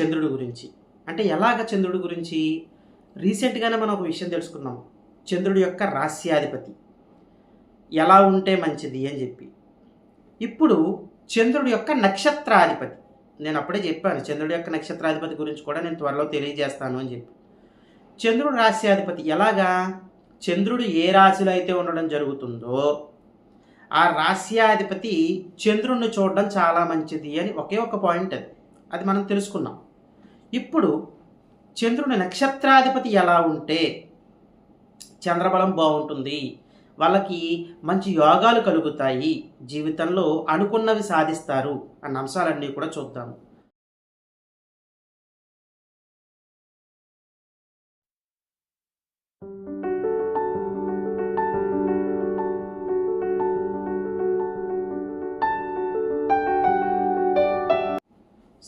చంద్రుడి గురించి. అంటే ఎలాగ చంద్రుడి గురించి? రీసెంట్గానే మనం ఒక విషయం తెలుసుకున్నాం. చంద్రుడి యొక్క రాస్యాధిపతి. ఎలా ఉంటే మంచిది అని చెప్పి. ఇప్పుడు చంద్రుడి యొక్క నక్షత్రాధిపతి. నేను అప్పుడే చెప్పాను చంద్రుడి యొక్క నక్షత్రాధిపతి గురించి కూడా నేను త్వరలో తెలియజేస్తాను అని చెప్పి. చంద్రుడు రాస్యాధిపతి ఎలాగా? చంద్రుడు ఏ రాశిలో అయితే ఉండడం జరుగుతుందో ఆ రాస్యాధిపతి చంద్రుడిని చూడడం చాలా మంచిది అని ఒకే ఒక పాయింట్ అది. అది మనం తెలుసుకున్నాం. ఇప్పుడు చంద్రుని నక్షత్రాధిపతి ఎలా ఉంటే చంద్రబలం బాగుంటుంది వాళ్ళకి మంచి యోగాలు కలుగుతాయి జీవితంలో అనుకున్నవి సాధిస్తారు అన్న అంశాలన్నీ కూడా చూద్దాము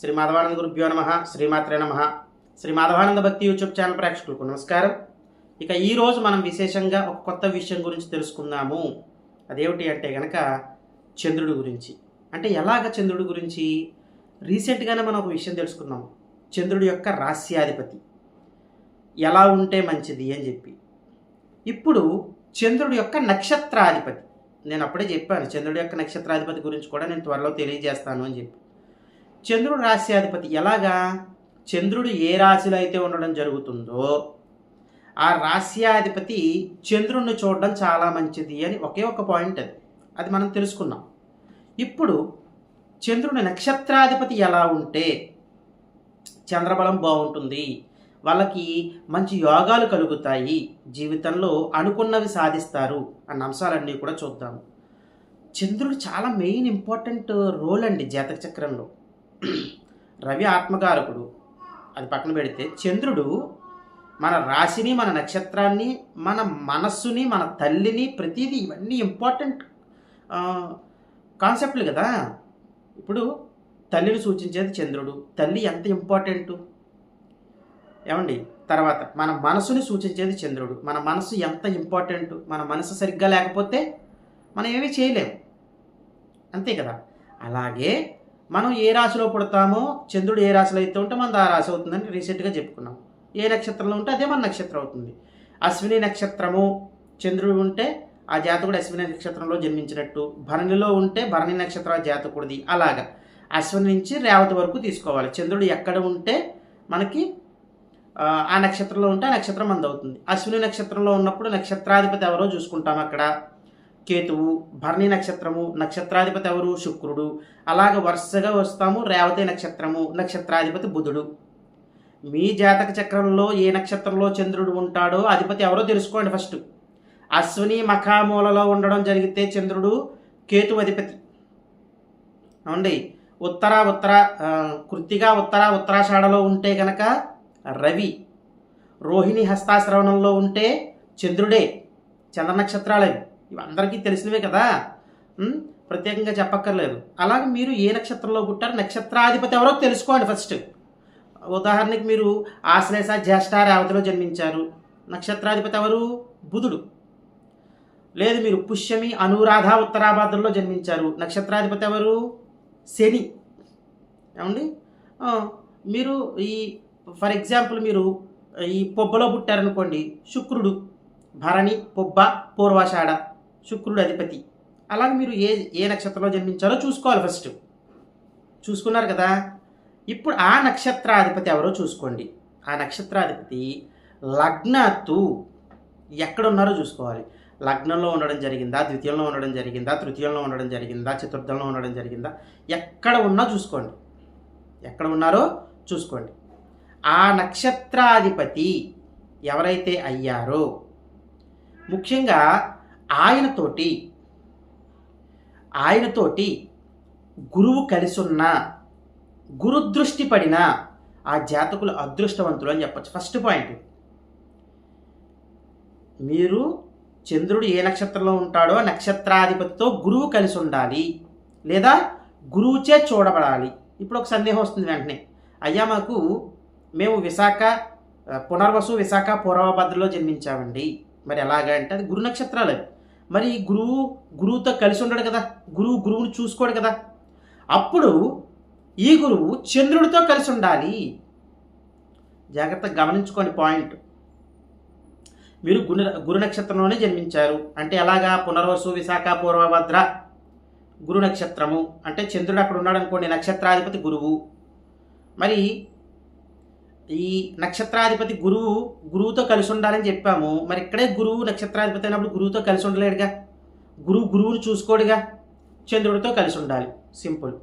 శ్రీ మాధవానంద గురుభ్యో నమ శ్రీమాత్రే నమ. శ్రీ మాధవానంద భక్తి యూట్యూబ్ ఛానల్ ప్రేక్షకులకు నమస్కారం. ఇక ఈరోజు మనం విశేషంగా ఒక కొత్త విషయం గురించి తెలుసుకుందాము. అదేమిటి అంటే గనక చంద్రుడి గురించి. అంటే ఎలాగ చంద్రుడి గురించి? రీసెంట్గానే మనం ఒక విషయం తెలుసుకున్నాం చంద్రుడి యొక్క రాస్యాధిపతి. ఎలా ఉంటే మంచిది అని చెప్పి. ఇప్పుడు చంద్రుడి యొక్క నక్షత్రాధిపతి. నేను అప్పుడే చెప్పాను చంద్రుడి యొక్క నక్షత్రాధిపతి గురించి కూడా నేను త్వరలో తెలియజేస్తాను అని చెప్పి. చంద్రుడు రాశ్యాధిపతి ఎలాగా? చంద్రుడు ఏ రాశిలో అయితే ఉండడం జరుగుతుందో ఆ రాశ్యాధిపతి చంద్రుడిని చూడడం చాలా మంచిది అని ఒకే ఒక పాయింట్ అది. అది మనం తెలుసుకున్నాం. ఇప్పుడు చంద్రుని నక్షత్రాధిపతి ఎలా ఉంటే చంద్రబలం బాగుంటుంది వాళ్ళకి మంచి యోగాలు కలుగుతాయి జీవితంలో అనుకున్నవి సాధిస్తారు అన్న అంశాలన్నీ కూడా చూద్దాము చంద్రుడు చాలా మెయిన్ ఇంపార్టెంట్ రోల్ అండి జాతక చక్రంలో. రవి ఆత్మకారకుడు అది పక్కన పెడితే చంద్రుడు మన రాశిని మన నక్షత్రాన్ని మన మనస్సుని మన తల్లిని ప్రతిదీ ఇవన్నీ ఇంపార్టెంట్ కాన్సెప్ట్లు కదా. ఇప్పుడు తల్లిని సూచించేది చంద్రుడు. తల్లి ఎంత ఇంపార్టెంట్ ఏమండి? తర్వాత మన మనసుని సూచించేది చంద్రుడు. మన మనసు ఎంత ఇంపార్టెంట్ మన మనసు సరిగ్గా లేకపోతే మనం ఏమీ చేయలేము అంతే కదా. అలాగే మనం ఏ రాశిలో పుడతామో చంద్రుడు ఏ రాశిలో అయితే ఉంటే మనది ఆ రాశి అవుతుందని రీసెంట్గా చెప్పుకున్నాం. ఏ నక్షత్రంలో ఉంటే అదే మన నక్షత్రం అవుతుంది. అశ్విని నక్షత్రము చంద్రుడు ఉంటే ఆ జాతకుడు అశ్విని నక్షత్రంలో జన్మించినట్టు భరణిలో ఉంటే భరణి నక్షత్ర జాతకుడిది. అలాగా అశ్విని నుంచి రేవతి వరకు తీసుకోవాలి. చంద్రుడు ఎక్కడ ఉంటే మనకి ఆ, ఆ నక్షత్రంలో ఉంటే ఆ నక్షత్రం మంది అవుతుంది. అశ్విని నక్షత్రంలో ఉన్నప్పుడు నక్షత్రాధిపతి ఎవరో చూసుకుంటాం అక్కడ. కేతువు భరణి నక్షత్రము నక్షత్రాధిపతి ఎవరు? శుక్రుడు. అలాగ వరుసగా వస్తాము రేవతి నక్షత్రము నక్షత్రాధిపతి బుధుడు. మీ జాతక చక్రంలో ఏ నక్షత్రంలో చంద్రుడు ఉంటాడో అధిపతి ఎవరో తెలుసుకోండి ఫస్ట్. అశ్విని మఖామూలలో ఉండడం జరిగితే చంద్రుడు కేతు అధిపతి. అవునండి ఉత్తర ఉత్తర కృత్తిగా ఉత్తర ఉత్తరాషాఢలో ఉంటే గనక రవి రోహిణి హస్తాశ్రవణంలో ఉంటే చంద్రుడే చంద్ర నక్షత్రాలవి. అందరికీ తెలిసినవే కదా? ప్రత్యేకంగా చెప్పక్కర్లేదు. అలాగే మీరు ఏ నక్షత్రంలో పుట్టారు? నక్షత్రాధిపతి ఎవరో తెలుసుకోండి ఫస్ట్. ఉదాహరణకి మీరు ఆశ్లేష జ్యేష్ఠ రేవతిలో జన్మించారు. నక్షత్రాధిపతి ఎవరు? బుధుడు. లేదు మీరు పుష్యమి అనురాధ ఉత్తరాభాద్రలో జన్మించారు. నక్షత్రాధిపతి ఎవరు? శని. ఏమండి? మీరు ఈ ఫర్ ఎగ్జాంపుల్ మీరు ఈ పొబ్బలో పుట్టారనుకోండి శుక్రుడు భరణి పొబ్బ పూర్వాషాఢ. శుక్రుడు అధిపతి. అలాగే మీరు ఏ ఏ నక్షత్రంలో జన్మించారో చూసుకోవాలి ఫస్ట్. చూసుకున్నారు కదా? ఇప్పుడు ఆ నక్షత్రాధిపతి ఎవరో చూసుకోండి. ఆ నక్షత్రాధిపతి లగ్నతు ఎక్కడున్నారో చూసుకోవాలి. లగ్నంలో ఉండడం జరిగిందా? ద్వితీయంలో ఉండడం జరిగిందా? తృతీయంలో ఉండడం జరిగిందా? చతుర్థంలో ఉండడం జరిగిందా? ఎక్కడ ఉన్నా చూసుకోండి. ఎక్కడ ఉన్నారో చూసుకోండి. ఆ నక్షత్రాధిపతి ఎవరైతే అయ్యారో? ముఖ్యంగా ఆయనతోటి ఆయనతోటి గురువు కలిసున్న గురుదృష్టి పడిన ఆ జాతకులు అదృష్టవంతులు అని చెప్పచ్చు. ఫస్ట్ పాయింట్ మీరు చంద్రుడు ఏ నక్షత్రంలో ఉంటాడో ఆ నక్షత్రాధిపతితో గురువు కలిసి ఉండాలి లేదా గురువుచే చూడబడాలి. ఇప్పుడు ఒక సందేహం వస్తుంది వెంటనే. అయ్యా మాకు మేము విశాఖ పునర్వసు విశాఖ పూర్వభద్రలో జన్మించామండి. మరి ఎలాగా అంటే అది గురు నక్షత్రాలు అవి. మరి గురువు గురువుతో కలిసి ఉండడు కదా. గురువు గురువుని చూసుకోడు కదా. అప్పుడు ఈ గురువు చంద్రుడితో కలిసి ఉండాలి. జాగ్రత్తగా గమనించుకోండి పాయింట్. మీరు గురు గురు నక్షత్రంలోనే జన్మించారు. అంటే ఎలాగా? పునర్వసు విశాఖ పూర్వభద్ర గురు నక్షత్రము. అంటే చంద్రుడు అక్కడ ఉన్నాడు అనుకోండి నక్షత్రాధిపతి గురువు. మరి ఈ నక్షత్రాధిపతి గురువు గురువుతో కలిసి ఉండాలని చెప్పాము. మరి ఇక్కడే గురువు నక్షత్రాధిపతి అయినప్పుడు గురువుతో కలిసి ఉండలేడుగా? గురువు గురువుని చూసుకోడుగా? చంద్రుడితో కలిసి ఉండాలి. సింపుల్.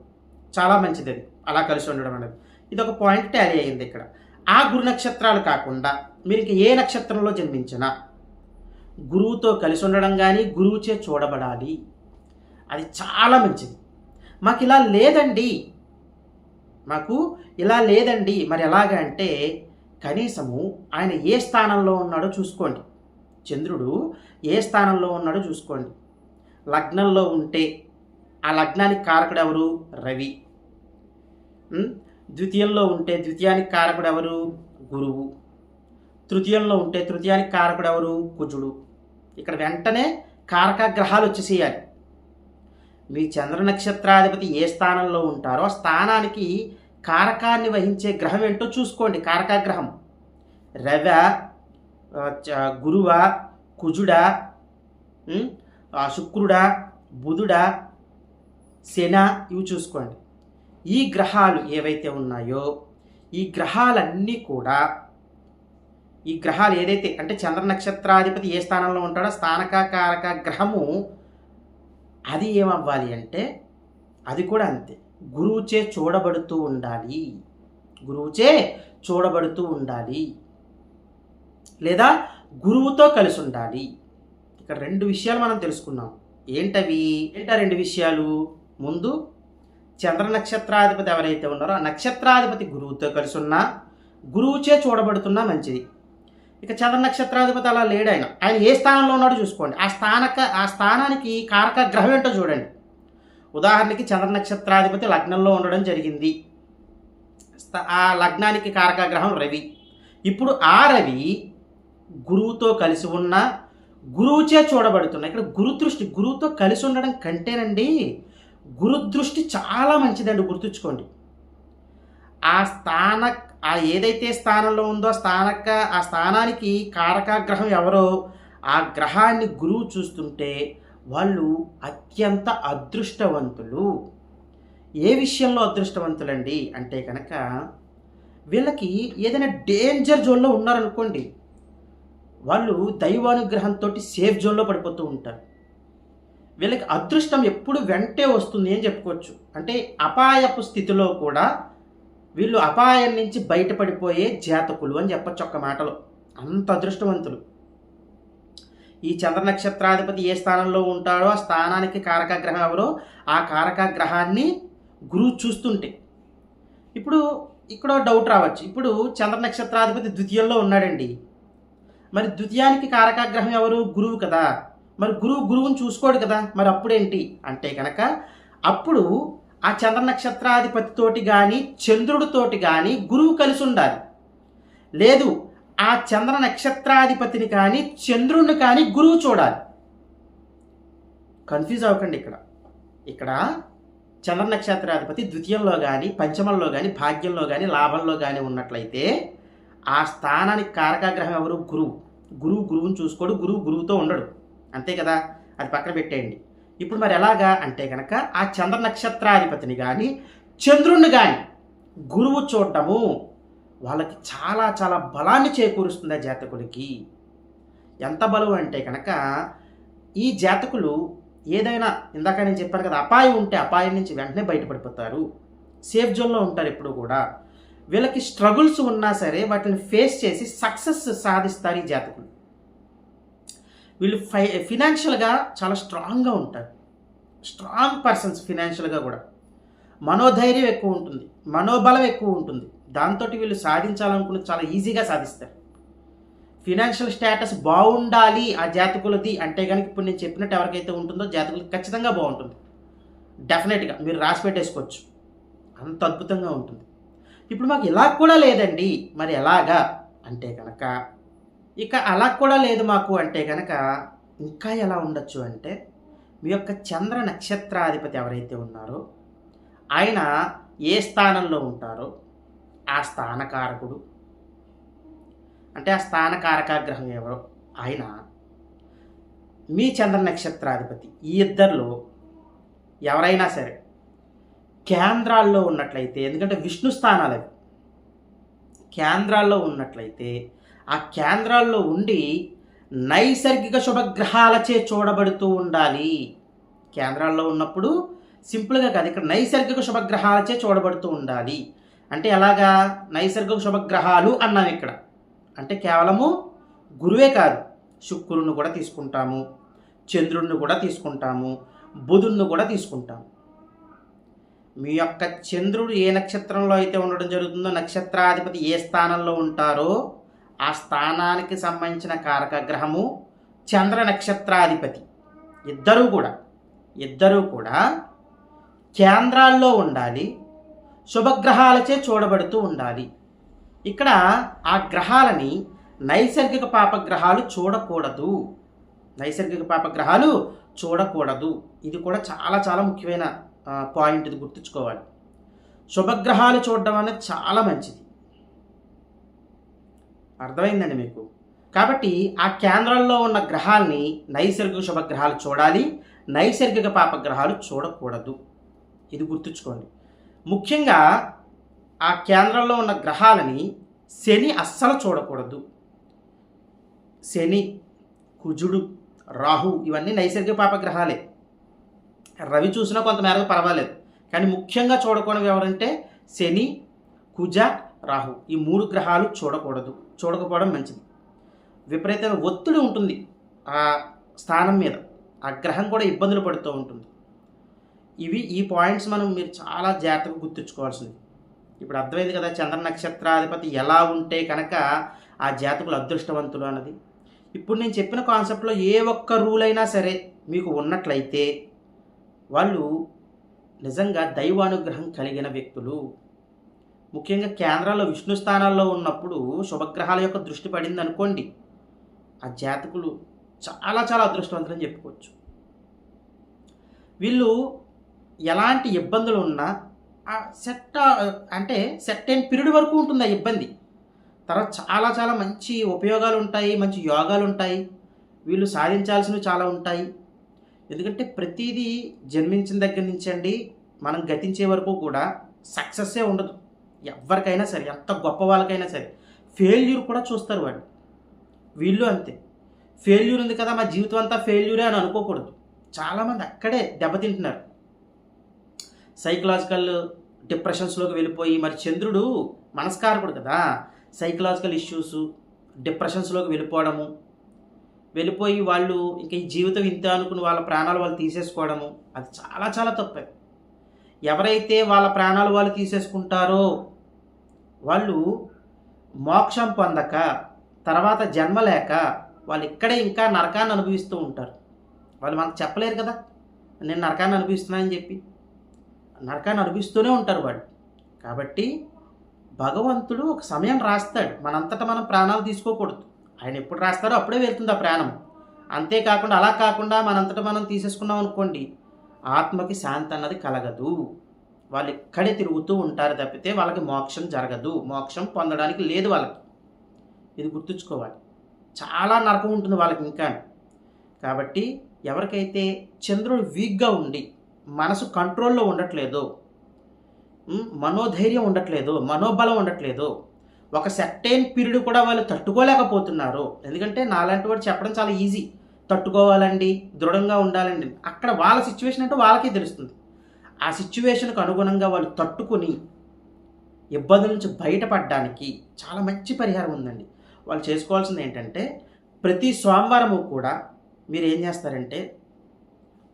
చాలా మంచిది అది. అలా కలిసి ఉండడం అనేది. ఇది ఒక పాయింట్ ట్యాలీ అయింది ఇక్కడ. ఆ గురు నక్షత్రాలు కాకుండా మీరు ఏ నక్షత్రంలో జన్మించినా గురువుతో కలిసి ఉండడం కానీ గురువుచే చూడబడాలి. అది చాలా మంచిది. మాకు ఇలా లేదండి. మాకు ఇలా లేదండి. మరి ఎలాగ అంటే కనీసము ఆయన ఏ స్థానంలో ఉన్నాడో చూసుకోండి. చంద్రుడు ఏ స్థానంలో ఉన్నాడో చూసుకోండి. లగ్నంలో ఉంటే ఆ లగ్నానికి కారకుడు ఎవరు రవి ద్వితీయంలో ఉంటే ద్వితీయానికి కారకుడు ఎవరు గురువు. తృతీయంలో ఉంటే తృతీయానికి కారకుడు ఎవరు కుజుడు. ఇక్కడ వెంటనే కారక గ్రహాలు వచ్చేసేయాలి. మీ చంద్ర నక్షత్రాధిపతి ఏ స్థానంలో ఉంటారో స్థానానికి కారకాన్ని వహించే గ్రహం ఏంటో చూసుకోండి. కారక గ్రహం రవ గురువ కుజుడ శుక్రుడ బుధుడ శుక్రుడా శన ఇవి చూసుకోండి. ఈ గ్రహాలు ఏవైతే ఉన్నాయో ఈ గ్రహాలన్నీ కూడా ఈ గ్రహాలు ఏదైతే అంటే చంద్ర నక్షత్రాధిపతి ఏ స్థానంలో ఉంటాడో స్థానక కారక గ్రహము అది ఏమవ్వాలి అంటే అది కూడా అంతే. గురువుచే చూడబడుతూ ఉండాలి. గురువుచే చూడబడుతూ ఉండాలి. లేదా గురువుతో కలిసి ఉండాలి. ఇక్కడ రెండు విషయాలు మనం తెలుసుకున్నాం. ఏంటవి? ఏంటా రెండు విషయాలు? ముందు చంద్ర నక్షత్రాధిపతి ఎవరైతే ఉన్నారో ఆ నక్షత్రాధిపతి గురువుతో కలిసి ఉన్నా గురువుచే చూడబడుతున్నా మంచిది. ఇక చంద్ర నక్షత్రాధిపతి అలా లేడు ఆయన. ఆయన ఏ స్థానంలో ఉన్నాడో చూసుకోండి. ఆ స్థానక ఆ స్థానానికి కారక గ్రహం ఏంటో చూడండి. ఉదాహరణకి చంద్ర నక్షత్రాధిపతి లగ్నంలో ఉండడం జరిగింది. ఆ లగ్నానికి కారక గ్రహం రవి. ఇప్పుడు ఆ రవి గురువుతో కలిసి ఉన్న గురువుచే చూడబడుతున్నాయి ఇక్కడ గురుదృష్టి గురువుతో కలిసి ఉండడం కంటేనండి గురుదృష్టి చాలా మంచిదండి గుర్తుంచుకోండి. ఆ స్థాన ఆ ఏదైతే స్థానంలో ఉందో స్థానక ఆ స్థానానికి కారకాగ్రహం ఎవరో ఆ గ్రహాన్ని గురువు చూస్తుంటే వాళ్ళు అత్యంత అదృష్టవంతులు. ఏ విషయంలో అదృష్టవంతులండి? అంటే కనుక వీళ్ళకి ఏదైనా డేంజర్ జోన్లో ఉన్నారనుకోండి వాళ్ళు దైవానుగ్రహంతో సేఫ్ జోన్లో పడిపోతూ ఉంటారు. వీళ్ళకి అదృష్టం ఎప్పుడు వెంటే వస్తుంది అని చెప్పుకోవచ్చు. అంటే అపాయపు స్థితిలో కూడా వీళ్ళు అపాయం నుంచి బయటపడిపోయే జాతకులు అని చెప్పొచ్చు ఒక్క మాటలో. అంత అదృష్టవంతులు. ఈ చంద్ర నక్షత్రాధిపతి ఏ స్థానంలో ఉంటాడో ఆ స్థానానికి కారక గ్రహం ఎవరో ఆ కారక గ్రహాన్ని గురువు చూస్తుంటే. ఇప్పుడు ఇక్కడ డౌట్ రావచ్చు. ఇప్పుడు చంద్ర నక్షత్రాధిపతి ద్వితీయంలో ఉన్నాడండి. మరి ద్వితీయానికి కారకాగ్రహం ఎవరు? గురువు కదా. మరి గురువు గురువుని చూసుకోడు కదా. మరి అప్పుడేంటి? అంటే కనుక అప్పుడు ఆ చంద్ర నక్షత్రాధిపతితోటి కానీ చంద్రుడితోటి కానీ గురువు కలిసి ఉండాలి. లేదు ఆ చంద్ర నక్షత్రాధిపతిని కానీ చంద్రుణ్ణి కానీ గురువు చూడాలి. కన్ఫ్యూజ్ అవ్వకండి ఇక్కడ. ఇక్కడ చంద్ర నక్షత్రాధిపతి ద్వితీయంలో కానీ పంచమంలో కానీ భాగ్యంలో కానీ లాభంలో కానీ ఉన్నట్లయితే ఆ స్థానానికి కారకాగ్రహం ఎవరు? గురువు. గురువు గురువుని చూసుకోడు గురువు గురువుతో ఉండడు. అంతే కదా? అది పక్కన పెట్టేయండి. ఇప్పుడు మరి ఎలాగా అంటే కనుక ఆ చంద్ర నక్షత్రాధిపతిని కానీ చంద్రుణ్ణి కానీ గురువు చూడటము వాళ్ళకి చాలా చాలా బలాన్ని చేకూరుస్తుంది ఆ జాతకులకి. ఎంత బలం అంటే కనుక ఈ జాతకులు ఏదైనా ఇందాక నేను చెప్పాను కదా అపాయం ఉంటే అపాయం నుంచి వెంటనే బయటపడిపోతారు. సేఫ్ జోన్లో ఉంటారు ఎప్పుడు కూడా. వీళ్ళకి స్ట్రగుల్స్ ఉన్నా సరే వాటిని ఫేస్ చేసి సక్సెస్ సాధిస్తారు ఈ జాతకులు. వీళ్ళు ఫై ఫినాన్షియల్గా చాలా స్ట్రాంగ్గా ఉంటారు. స్ట్రాంగ్ పర్సన్స్ ఫినాన్షియల్గా కూడా. మనోధైర్యం ఎక్కువ ఉంటుంది. మనోబలం ఎక్కువ ఉంటుంది. దాంతో వీళ్ళు సాధించాలనుకున్నది చాలా ఈజీగా సాధిస్తారు. ఫినాన్షియల్ స్టేటస్ బాగుండాలి ఆ జాతకులది అంటే కనుక ఇప్పుడు నేను చెప్పినట్టు ఎవరికైతే ఉంటుందో జాతకులకి ఖచ్చితంగా బాగుంటుంది. డెఫినెట్గా మీరు రాసి పెట్టేసుకోవచ్చు. అంత అద్భుతంగా ఉంటుంది. ఇప్పుడు మాకు ఇలా కూడా లేదండి. మరి ఎలాగా? అంటే కనుక ఇక అలా కూడా లేదు మాకు అంటే కనుక ఇంకా ఎలా ఉండొచ్చు అంటే మీ యొక్క చంద్ర నక్షత్రాధిపతి ఎవరైతే ఉన్నారో ఆయన ఏ స్థానంలో ఉంటారో ఆ స్థానకారకుడు. అంటే ఆ స్థానకారక గ్రహం ఎవరో? ఆయన మీ చంద్ర నక్షత్రాధిపతి. ఈ ఇద్దరిలో ఎవరైనా సరే కేంద్రాల్లో ఉన్నట్లయితే ఎందుకంటే విష్ణు స్థానాలు అవి. కేంద్రాల్లో ఉన్నట్లయితే ఆ కేంద్రాల్లో ఉండి నైసర్గిక శుభగ్రహాలచే చూడబడుతూ ఉండాలి. కేంద్రాల్లో ఉన్నప్పుడు సింపుల్గా కాదు ఇక్కడ నైసర్గిక శుభగ్రహాలచే చూడబడుతూ ఉండాలి. అంటే ఎలాగా? నైసర్గిక శుభగ్రహాలు అన్నాం ఇక్కడ. అంటే కేవలము గురువే కాదు. శుక్రుడిని కూడా తీసుకుంటాము చంద్రుడిని కూడా తీసుకుంటాము బుధుడిని కూడా తీసుకుంటాము. మీ యొక్క చంద్రుడు ఏ నక్షత్రంలో అయితే ఉండడం జరుగుతుందో నక్షత్రాధిపతి ఏ స్థానంలో ఉంటారో ఆ స్థానానికి సంబంధించిన కారక గ్రహము చంద్ర నక్షత్రాధిపతి. ఇద్దరూ కూడా ఇద్దరూ కూడా కేంద్రాల్లో ఉండాలి శుభగ్రహాలచే చూడబడుతూ ఉండాలి. ఇక్కడ ఆ గ్రహాలని నైసర్గిక పాపగ్రహాలు చూడకూడదు. నైసర్గిక పాపగ్రహాలు చూడకూడదు. ఇది కూడా చాలా చాలా ముఖ్యమైన పాయింట్ ఇది గుర్తుంచుకోవాలి. శుభగ్రహాలు చూడడం అనేది చాలా మంచిది. అర్థమైందండి మీకు? కాబట్టి ఆ కేంద్రంలో ఉన్న గ్రహాల్ని నైసర్గిక శుభగ్రహాలు చూడాలి. నైసర్గిక పాపగ్రహాలు చూడకూడదు. ఇది గుర్తుంచుకోండి. ముఖ్యంగా ఆ కేంద్రంలో ఉన్న గ్రహాలని శని అస్సలు చూడకూడదు. శని కుజుడు రాహు ఇవన్నీ నైసర్గిక పాపగ్రహాలే రవి చూసినా కొంతమేరకు పర్వాలేదు. కానీ ముఖ్యంగా చూడకూడదు ఎవరంటే శని కుజ రాహు. ఈ మూడు గ్రహాలు చూడకూడదు. చూడకపోవడం మంచిది. విపరీతమైన ఒత్తిడి ఉంటుంది ఆ స్థానం మీద. ఆ గ్రహం కూడా ఇబ్బందులు పడుతూ ఉంటుంది. ఇవి ఈ పాయింట్స్ మనం మీరు చాలా జాగ్రత్తగా గుర్తుంచుకోవాల్సింది. ఇప్పుడు అర్థమైంది కదా చంద్ర నక్షత్రాధిపతి ఎలా ఉంటే కనుక ఆ జాతకులు అదృష్టవంతులు అన్నది. ఇప్పుడు నేను చెప్పిన కాన్సెప్ట్లో ఏ ఒక్క రూల్ అయినా సరే మీకు ఉన్నట్లయితే వాళ్ళు నిజంగా దైవానుగ్రహం కలిగిన వ్యక్తులు. ముఖ్యంగా కేంద్రాల్లో విష్ణు స్థానాల్లో ఉన్నప్పుడు శుభగ్రహాల యొక్క దృష్టి పడింది అనుకోండి ఆ జాతకులు చాలా చాలా అదృష్టవంతులని చెప్పుకోవచ్చు. వీళ్ళు ఎలాంటి ఇబ్బందులు ఉన్నా ఆ సెట్ అంటే సెట్ అయిన పీరియడ్ వరకు ఉంటుంది ఆ ఇబ్బంది. తర్వాత చాలా చాలా మంచి ఉపయోగాలు ఉంటాయి మంచి యోగాలు ఉంటాయి. వీళ్ళు సాధించాల్సినవి చాలా ఉంటాయి. ఎందుకంటే ప్రతిదీ జన్మించిన దగ్గర నుంచి అండి మనం గతించే వరకు కూడా సక్సెస్సే ఉండదు. ఎవరికైనా సరే ఎంత గొప్ప వాళ్ళకైనా సరే ఫెయిల్యూర్ కూడా చూస్తారు వాళ్ళు. వీళ్ళు అంతే. ఫెయిల్యూర్ ఉంది కదా మా జీవితం అంతా ఫెయిల్యూరే అని అనుకోకూడదు. చాలామంది అక్కడే దెబ్బతింటున్నారు. సైకలాజికల్ డిప్రెషన్స్లోకి వెళ్ళిపోయి మరి చంద్రుడు మనస్కారకుడు కదా సైకలాజికల్ ఇష్యూస్ డిప్రెషన్స్లోకి వెళ్ళిపోవడము వెళ్ళిపోయి వాళ్ళు ఇంకా ఈ జీవితం ఇంత అనుకుని వాళ్ళ ప్రాణాలు వాళ్ళు తీసేసుకోవడము అది చాలా చాలా తప్పే. ఎవరైతే వాళ్ళ ప్రాణాలు వాళ్ళు తీసేసుకుంటారో వాళ్ళు మోక్షం పొందక తర్వాత జన్మ లేక వాళ్ళు ఇక్కడే ఇంకా నరకాన్ని అనుభవిస్తూ ఉంటారు. వాళ్ళు మనకు చెప్పలేరు కదా నేను నరకాన్ని అనుభవిస్తున్నానని చెప్పి. నరకాన్ని అనుభవిస్తూనే ఉంటారు వాళ్ళు. కాబట్టి భగవంతుడు ఒక సమయం రాస్తాడు. మనంతటా మనం ప్రాణాలు తీసుకోకూడదు. ఆయన ఎప్పుడు రాస్తారో అప్పుడే వెళ్తుంది ఆ ప్రాణం. అంతేకాకుండా అలా కాకుండా మనంతటా మనం తీసేసుకున్నాం అనుకోండి ఆత్మకి శాంతి అన్నది కలగదు. వాళ్ళు ఇక్కడే తిరుగుతూ ఉంటారు తప్పితే వాళ్ళకి మోక్షం జరగదు. మోక్షం పొందడానికి లేదు వాళ్ళకి. ఇది గుర్తుంచుకోవాలి. చాలా నరకం ఉంటుంది వాళ్ళకి ఇంకా. కాబట్టి ఎవరికైతే చంద్రుడు వీక్గా ఉండి మనసు కంట్రోల్లో ఉండట్లేదో. మనోధైర్యం ఉండట్లేదు మనోబలం ఉండట్లేదు. ఒక సెట్టైన్ పీరియడ్ కూడా వాళ్ళు తట్టుకోలేకపోతున్నారు. ఎందుకంటే నాలాంటి వాడు చెప్పడం చాలా ఈజీ తట్టుకోవాలండి దృఢంగా ఉండాలండి. అక్కడ వాళ్ళ సిచ్యువేషన్ అంటే వాళ్ళకే తెలుస్తుంది. ఆ సిచ్యువేషన్కు అనుగుణంగా వాళ్ళు తట్టుకొని ఇబ్బందుల నుంచి బయటపడడానికి చాలా మంచి పరిహారం ఉందండి. వాళ్ళు చేసుకోవాల్సింది ఏంటంటే ప్రతి సోమవారము కూడా మీరు ఏం చేస్తారంటే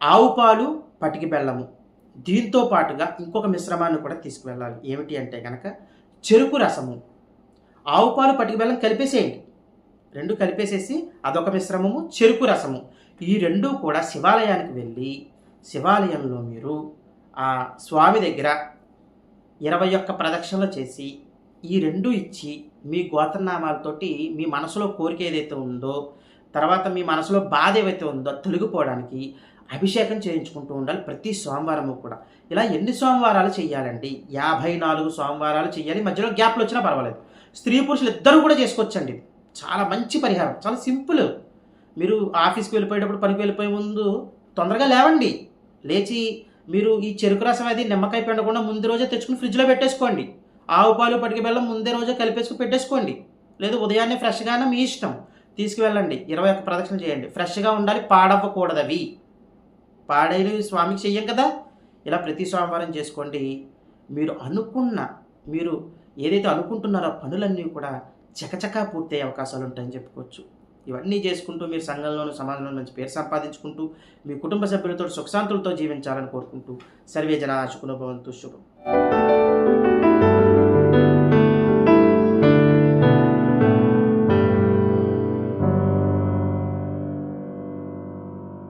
ఆవు పాలు పటికి బెల్లము. దీంతో పాటుగా ఇంకొక మిశ్రమాన్ని కూడా తీసుకువెళ్ళాలి. ఏమిటి అంటే కనుక చెరుకు రసము. ఆవు పాలు పటికి బెల్లం కలిపేసేయండి. రెండు కలిపేసేసి అదొక మిశ్రమము చెరుకు రసము. ఈ రెండు కూడా శివాలయానికి వెళ్ళి శివాలయంలో మీరు ఆ స్వామి దగ్గర ఇరవై ఒక్క ప్రదక్షిణలు చేసి ఈ రెండు ఇచ్చి మీ గోత్రనామాలతోటి మీ మనసులో కోరిక ఏదైతే ఉందో తర్వాత మీ మనసులో బాధ ఏవైతే ఉందో తొలగిపోవడానికి అభిషేకం చేయించుకుంటూ ఉండాలి ప్రతి సోమవారము కూడా. ఇలా ఎన్ని సోమవారాలు చేయాలండి? యాభై నాలుగు సోమవారాలు చేయాలి. మధ్యలో గ్యాప్లు వచ్చినా పర్వాలేదు. స్త్రీ పురుషులు ఇద్దరు కూడా చేసుకోవచ్చండి. చాలా మంచి పరిహారం. చాలా సింపుల్. మీరు ఆఫీస్కి వెళ్ళిపోయేటప్పుడు పనికి వెళ్ళిపోయే ముందు తొందరగా లేవండి. లేచి మీరు ఈ చెరుకు రసం అది నిమ్మకాయ పిండకుండా ముందు రోజే తెచ్చుకుని ఫ్రిడ్జ్లో పెట్టేసుకోండి. ఆవు పాలు పటికి బెల్లం ముందే రోజే కలిపేసుకుని పెట్టేసుకోండి. లేదు ఉదయాన్నే ఫ్రెష్గానే మీ ఇష్టం. తీసుకువెళ్ళండి. ఇరవై ఒక్క ప్రదక్షిణ చేయండి. ఫ్రెష్గా ఉండాలి పాడవ్వకూడదు అవి పాడేలు స్వామికి చెయ్యం కదా? ఇలా ప్రతి సోమవారం చేసుకోండి. మీరు అనుకున్న మీరు ఏదైతే అనుకుంటున్నారో పనులన్నీ కూడా చకచకా పూర్తయ్యే అవకాశాలు ఉంటాయని చెప్పుకోవచ్చు. ఇవన్నీ చేసుకుంటూ మీరు సంఘంలోను సమాజంలో మంచి పేరు సంపాదించుకుంటూ మీ కుటుంబ సభ్యులతో సుఖశాంతులతో జీవించాలని కోరుకుంటూ సర్వే జన శుకునభవంతు శుభం.